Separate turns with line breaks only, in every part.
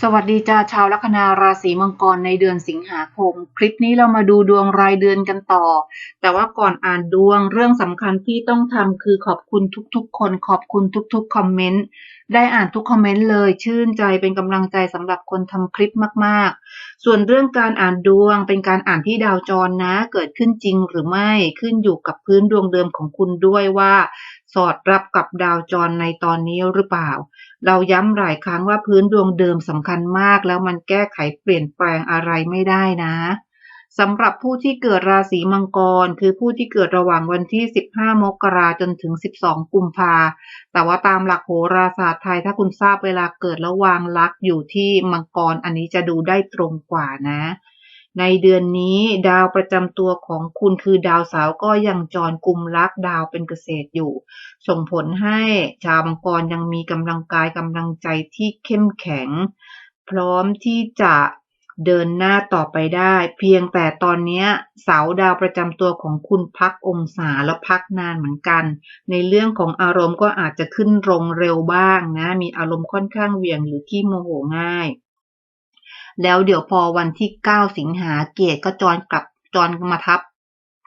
สวัสดีจ้าชาวลัคนาราศีมังกรในเดือนสิงหาคม คลิปนี้เรามาดูดวงรายเดือนกันต่อ แต่ว่าก่อนอ่านดวงเรื่องสำคัญที่ต้องทำคือขอบคุณทุกๆ คนขอบคุณทุกๆคอมเมนต์ได้อ่านทุกคอมเมนต์เลยชื่นใจเป็นกำลังใจสำหรับคนทำคลิปมากๆ ส่วนเรื่องการอ่านดวงเป็นการอ่านที่ดาวจรนะ เกิดขึ้นจริงหรือไม่ขึ้นอยู่กับพื้นดวงเดิมของคุณด้วยว่า สอดรับกับดาวจรในตอนนี้หรือเปล่า เราย้ำหลายครั้งว่าพื้นดวงเดิมสำคัญมาก แล้วมันแก้ไขเปลี่ยนแปลงอะไรไม่ได้นะสำหรับผู้ที่เกิดราศีมังกร คือผู้ที่เกิดระหว่างวันที่ 15 มกราจนถึง 12 กุมภาแต่ว่าตามหลักโหราศาสตร์ไทยถ้าคุณทราบเวลาเกิดระวางลักอยู่ที่มังกร อันนี้จะดูได้ตรงกว่านะ ในเดือนนี้ดาวประจำตัวของคุณคือดาวเสาร์ก็ยังจรกลุ่มลักดาวเป็นเกษตรอยู่ ส่งผลให้ชาวมังกรยังมีกำลังกายกำลังใจที่เข้มแข็ง พร้อมที่จะเดินหน้าต่อไปได้ เพียงแต่ตอนนี้เสาดาวประจำตัวของคุณพักองศาแล้วพักนานเหมือนกัน ในเรื่องของอารมณ์ก็อาจจะขึ้นลงเร็วบ้างนะ มีอารมณ์ค่อนข้างเหวี่ยงหรือที่โมโหง่าย แล้วเดี๋ยวพอวันที่9สิงหาเกตก็จรกลับจรมาทับ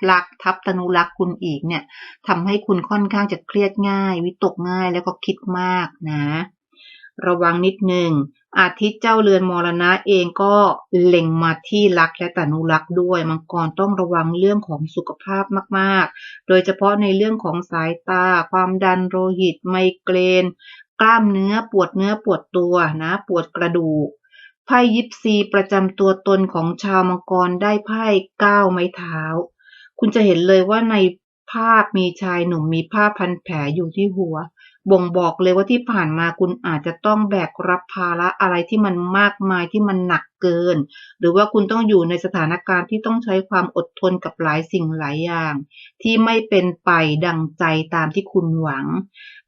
รักทับตนุรักคุณอีกเนี่ยทำให้คุณค่อนข้างจะเครียดง่าย วิตกง่ายแล้วก็คิดมากนะ ระวังนิดหนึ่งอาทิตย์เจ้าเรือนมรณะเองก็เล็งมาที่รักและตนุรักด้วยมังกรต้องระวังเรื่องของสุขภาพมากๆ โดยเฉพาะในเรื่องของสายตา ความดันโลหิต ไมเกรน กล้ามเนื้อปวดเนื้อปวดตัวนะ ปวดกระดูก ไพ่ยิปซีประจำตัวตนของชาวมังกรได้ไพ่เก้าไม้เท้า คุณจะเห็นเลยว่าในภาพมีชายหนุ่มมีผ้าพันแผลอยู่ที่หัว บ่งบอกเลยว่าที่ผ่านมาคุณอาจจะต้องแบกรับภาระอะไรที่มันมากมายที่มันหนักเกิน หรือว่าคุณต้องอยู่ในสถานการณ์ที่ต้องใช้ความอดทนกับหลายสิ่งหลายอย่าง ที่ไม่เป็นไปดังใจตามที่คุณหวัง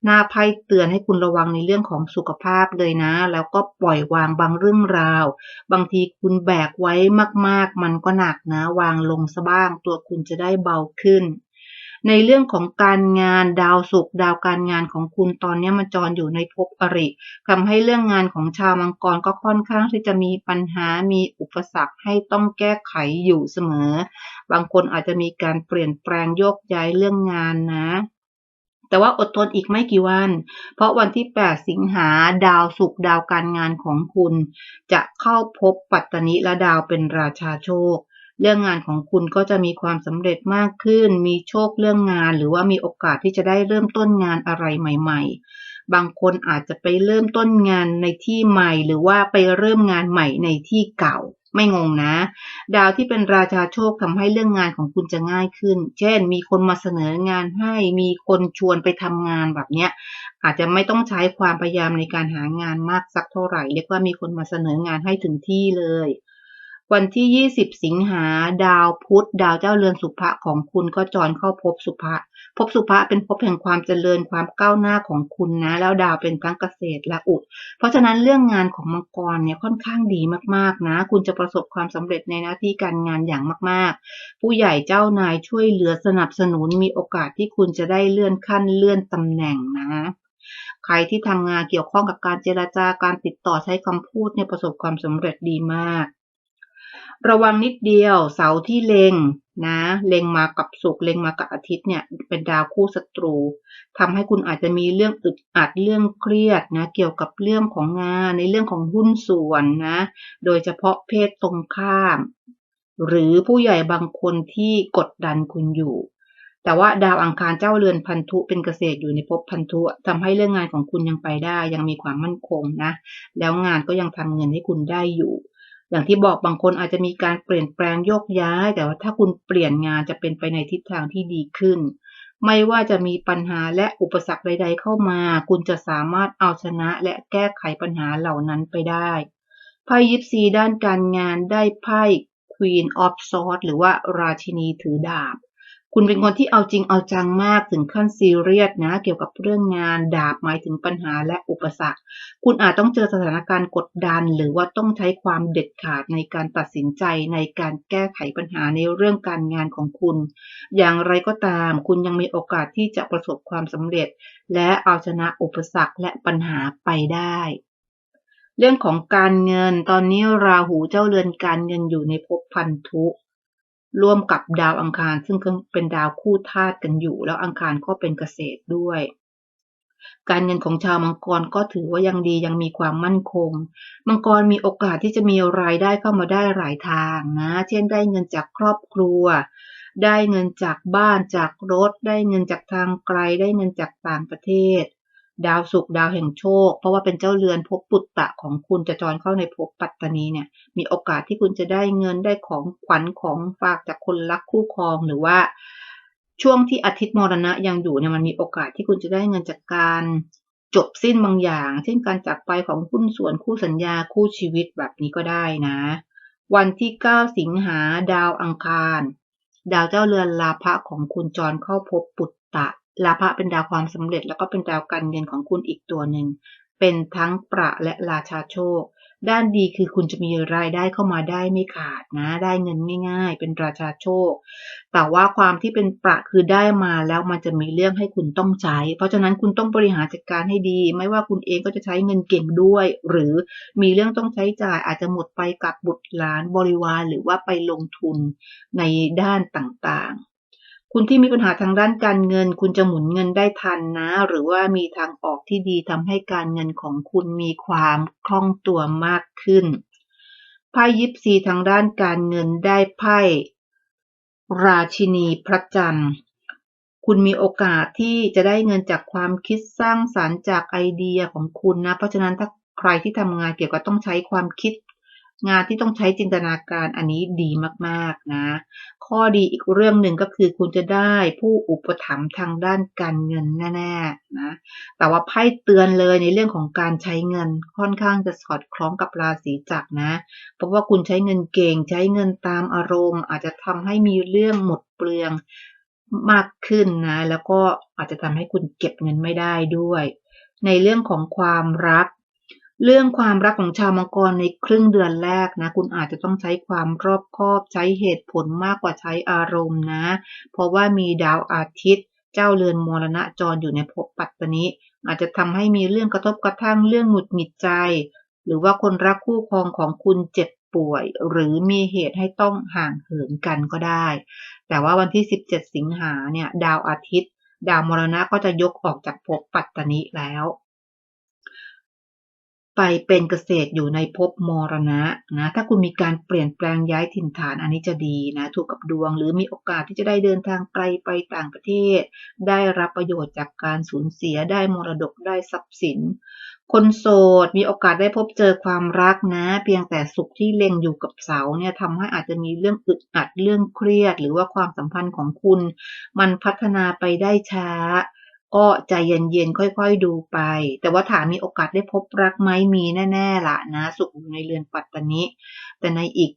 หน้าไพ่เตือนให้คุณระวังในเรื่องของสุขภาพเลยนะ แล้วก็ปล่อยวางบางเรื่องราว บางทีคุณแบกไว้มากๆ มันก็หนักนะ วางลงซะบ้าง ตัวคุณจะได้เบาขึ้น ในเรื่องของการงานดาวศุกร์ดาวการงานของคุณตอนนี้มันจรอยู่ในภพอริทำให้เรื่องงานของชาวมังกรก็ค่อนข้างที่จะมีปัญหามีอุปสรรคให้ต้องแก้ไขอยู่เสมอ บางคนอาจจะมีการเปลี่ยนแปลงโยกย้ายเรื่องงานนะแต่ว่าอดทนอีกไม่กี่วัน เพราะวันที่ 8 สิงหาดาวศุกร์ดาวการงานของคุณ จะเข้าพบปัตตนิและดาวเป็นราชาโชค เรื่องงานของคุณก็จะมีความสำเร็จมากขึ้น มีโชคเรื่องงาน หรือว่ามีโอกาสที่จะได้เริ่มต้นงานอะไรใหม่ ๆ บางคนอาจจะไปเริ่มต้นงานในที่ใหม่ หรือว่าไปเริ่มงานใหม่ในที่เก่าไม่งงนะ ดาวที่เป็นราชาโชคทำให้เรื่องงานของคุณจะง่ายขึ้น เช่น มีคนมาเสนองานให้ มีคนชวนไปทำงานแบบเนี้ย อาจจะไม่ต้องใช้ความพยายามในการหางานมากสักเท่าไหร่ เรียกว่ามีคนมาเสนองานให้ถึงที่เลย วันที่ 20 สิงหาดาวพุธดาวเจ้าเรือนสุภะของคุณก็จรเข้าพบสุภะพบสุภะเป็นพบแห่งความเจริญความก้าวหน้าของคุณนะ แล้วดาวเป็นทั้งเกษตรและอุด เพราะฉะนั้นเรื่องงานของมังกรเนี่ยค่อนข้างดีมากๆนะ คุณจะประสบความสำเร็จในหน้าที่การงานอย่างมากๆ ผู้ใหญ่เจ้านายช่วยเหลือสนับสนุนมีโอกาสที่คุณจะได้เลื่อนขั้นเลื่อนตำแหน่งนะใครที่ทำงานเกี่ยวข้องกับการเจราจาการติดต่อใช้คำพูดเนี่ยประสบความสำเร็จดีมาก ระวังนิดเดียว เสาที่เล็งนะ เล็งมากับสุกเล็งมากับอาทิตย์เนี่ย เป็นดาวคู่ศัตรูทำให้คุณอาจจะมีเรื่องอึดอัดเรื่องเครียดนะ เกี่ยวกับเรื่องของงานในเรื่องของหุ้นส่วนนะ โดยเฉพาะเพศตรงข้าม หรือผู้ใหญ่บางคนที่กดดันคุณอยู่แต่ว่าดาวอังคารเจ้าเรือนพันธุเป็นเกษตรอยู่ในภพพันธุทำให้เรื่องงานของคุณยังไปได้ ยังมีความมั่นคงนะ แล้วงานก็ยังทำเงินให้คุณได้อยู่ อย่างที่บอกบางคนอาจจะมีการเปลี่ยนแปลงโยกย้าย แต่ว่าถ้าคุณเปลี่ยนงานจะเป็นไปในทิศทางที่ดีขึ้น ไม่ว่าจะมีปัญหาและอุปสรรคใด ๆ เข้ามา คุณจะสามารถเอาชนะและแก้ไขปัญหาเหล่านั้นไปได้ไพ่ยิปซีด้านการงานได้ไพ่ Queen of Swords หรือว่าราชินีถือดาบ คุณเป็นคนที่เอาจริงเอาจังมากถึงขั้นซีเรียสนะ เกี่ยวกับเรื่องงานดาบหมายถึงปัญหาและอุปสรรค คุณอาจต้องเจอสถานการณ์กดดัน หรือว่าต้องใช้ความเด็ดขาดในการตัดสินใจในการแก้ไขปัญหาในเรื่องการงานของคุณ อย่างไรก็ตาม คุณยังมีโอกาสที่จะประสบความสำเร็จ และเอาชนะอุปสรรคและปัญหาไปได้เรื่องของการเงินตอนนี้ราหูเจ้าเรือนการเงินอยู่ในภพพันธุ ร่วมกับดาวอังคาร ซึ่งเป็นดาวคู่ธาตุกันอยู่ แล้วอังคารก็เป็นเกษตรด้วย การเงินของชาวมังกรก็ถือว่ายังดียังมีความมั่นคง มังกรมีโอกาสที่จะมีรายได้เข้ามาได้หลายทางนะ เช่นได้เงินจากครอบครัว ได้เงินจากบ้านจากรถ ได้เงินจากทางไกล ได้เงินจากต่างประเทศ ดาวศุกดาวแห่งโชค เพราะว่าเป็นเจ้าเรือนภพปุตตะของคุณจะจรเข้าในภพปัตตานีเนี่ย มีโอกาสที่คุณจะได้เงินได้ของขวัญของฝากจากคนรักคู่ครองหรือว่า ช่วงที่อาทิตย์มรณะยังอยู่เนี่ยมันมีโอกาสที่คุณจะได้เงินจากการจบสิ้นบางอย่าง เช่นการจากไปของหุ้นส่วนคู่สัญญาคู่ชีวิตแบบนี้ก็ได้นะ วันที่ 9 สิงหาดาวอังคาร ดาวเจ้าเรือนลาภะของคุณจรเข้าพบปุตตะ ลาภะเป็นดาวความสำเร็จ แล้วก็เป็นดาวการเงินของคุณอีกตัวหนึ่ง เป็นทั้งประและราชาโชค ด้านดีคือคุณจะมีรายได้เข้ามาได้ไม่ขาดนะ ได้เงินง่ายๆ เป็นราชาโชค แต่ว่าความที่เป็นประคือได้มาแล้วมันจะมีเรื่องให้คุณต้องใช้ เพราะฉะนั้นคุณต้องบริหารจัดการให้ดี ไม่ว่าคุณเองก็จะใช้เงินเก่งด้วย หรือมีเรื่องต้องใช้จ่ายอาจจะหมดไปกับบุตรหลานบริวารหรือว่าไปลงทุนในด้านต่างๆ คุณที่มีปัญหาทางด้านการเงิน คุณจะหมุนเงินได้ทันนะ หรือว่ามีทางออกที่ดีทำให้การเงินของคุณมีความคล่องตัวมากขึ้น ไพ่ยิปซีทางด้านการเงินได้ไพ่ ราชินีพระจันทร์ คุณมีโอกาสที่จะได้เงินจากความคิดสร้างสารรค์จากไอเดียของคุณนะ เพราะฉะนั้นถ้าใครที่ทำงานเกี่ยวกับต้องใช้ความคิดงานที่ต้องใช้จินตนาการอันนี้ดีมาก ๆ นะ ข้อดีอีกเรื่องหนึ่งก็คือคุณจะได้ผู้อุปถัมภ์ทางด้านการเงินแน่ๆนะ แต่ว่าไพ่เตือนเลยในเรื่องของการใช้เงินค่อนข้างจะสอดคล้องกับราศีจักรนะ เพราะว่าคุณใช้เงินเก่งใช้เงินตามอารมณ์ อาจจะทำให้มีเรื่องหมดเปลืองมากขึ้นนะ แล้วก็อาจจะทำให้คุณเก็บเงินไม่ได้ด้วย ในเรื่องของความรัก เรื่องความรักของชาวมังกรในครึ่งเดือนแรกนะ คุณอาจจะต้องใช้ความรอบคอบใช้เหตุผลมากกว่าใช้อารมณ์นะ เพราะว่ามีดาวอาทิตย์ เจ้าเรือนมรณะจรอยู่ในภพปัตตนิอาจจะทำให้มีเรื่องกระทบกระทั่งเรื่องหงุดหงิดใจ หรือว่าคนรักคู่ครองของคุณเจ็บป่วย หรือมีเหตุให้ต้องห่างเหินกันก็ได้ แต่ว่าวันที่ 17 สิงหาเนี่ยดาวอาทิตย์ ดาวมรณะก็จะยกออกจากภพปัตตนิแล้ว ไปเป็นเกษตรอยู่ในภพมรณะนะ ถ้าคุณมีการเปลี่ยนแปลงย้ายถิ่นฐานอันนี้จะดีนะ ถูกกับดวงหรือมีโอกาสที่จะได้เดินทางไกลไปต่างประเทศ ได้รับประโยชน์จากการสูญเสียได้มรดกได้ทรัพย์สิน คนโสดมีโอกาสได้พบเจอความรักนะ เพียงแต่สุขที่เล็งอยู่กับเสาเนี่ยทำให้อาจจะมีเรื่องอึดอัดเรื่องเครียด หรือว่าความสัมพันธ์ของคุณ มันพัฒนาไปได้ช้า ก็ใจเย็นๆ ค่อยๆดูไป แต่ว่าถามมีโอกาสได้พบรักไหมมีแน่ๆละนะ สุขอยู่ในเรือนปัตตานิแต่ในอีก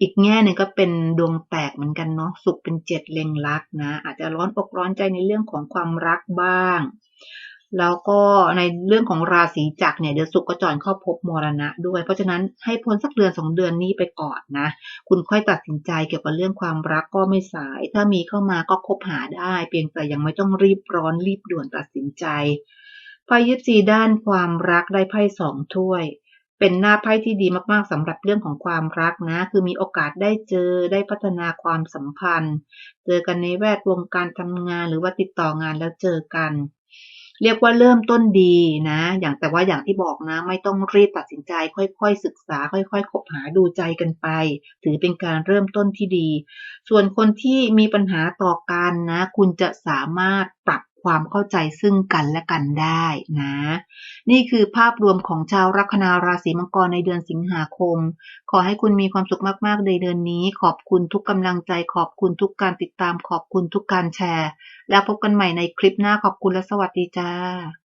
อีกแง่หนึ่งก็เป็นดวงแตกเหมือนกันเนาะสุขเป็นเจ็ดเล็งรักนะ อาจจะร้อนอกร้อนใจในเรื่องของความรักบ้าง แล้วก็ในเรื่องของราศีจักรเนี่ยเดือนสุกก็จรเข้าพบมรณะด้วย เพราะฉะนั้นให้พ้นสักเดือนสองเดือนนี้ไปก่อนนะ คุณค่อยตัดสินใจเกี่ยวกับเรื่องความรักก็ไม่สาย ถ้ามีเข้ามาก็คบหาได้ เพียงแต่ยังไม่ต้องรีบร้อนรีบด่วนตัดสินใจไพ่ยิปซีด้านความรักได้ไพ่สองถ้วย เป็นหน้าไพ่ที่ดีมากๆสำหรับเรื่องของความรักนะ คือมีโอกาสได้เจอได้พัฒนาความสัมพันธ์ เจอกันในแวดวงการทำงานหรือว่าติดต่องานแล้วเจอกัน เรียกว่าเริ่มต้นดีนะ อย่างแต่ว่าอย่างที่บอกนะ ไม่ต้องรีบตัดสินใจ ค่อยๆ ศึกษา ค่อยๆคบหาดูใจกันไป ถือเป็นการเริ่มต้นที่ดี ส่วนคนที่มีปัญหาต่อกันนะ คุณจะสามารถปรับ ความเข้าใจซึ่งกันและกันได้นะ นี่คือภาพรวมของชาวลัคนาราศีมังกรในเดือนสิงหาคม ขอให้คุณมีความสุขมากๆในเดือนนี้ ขอบคุณทุกกำลังใจ ขอบคุณทุกการติดตาม ขอบคุณทุกการแชร์ แล้วพบกันใหม่ในคลิปหน้าขอบคุณและสวัสดีจ้า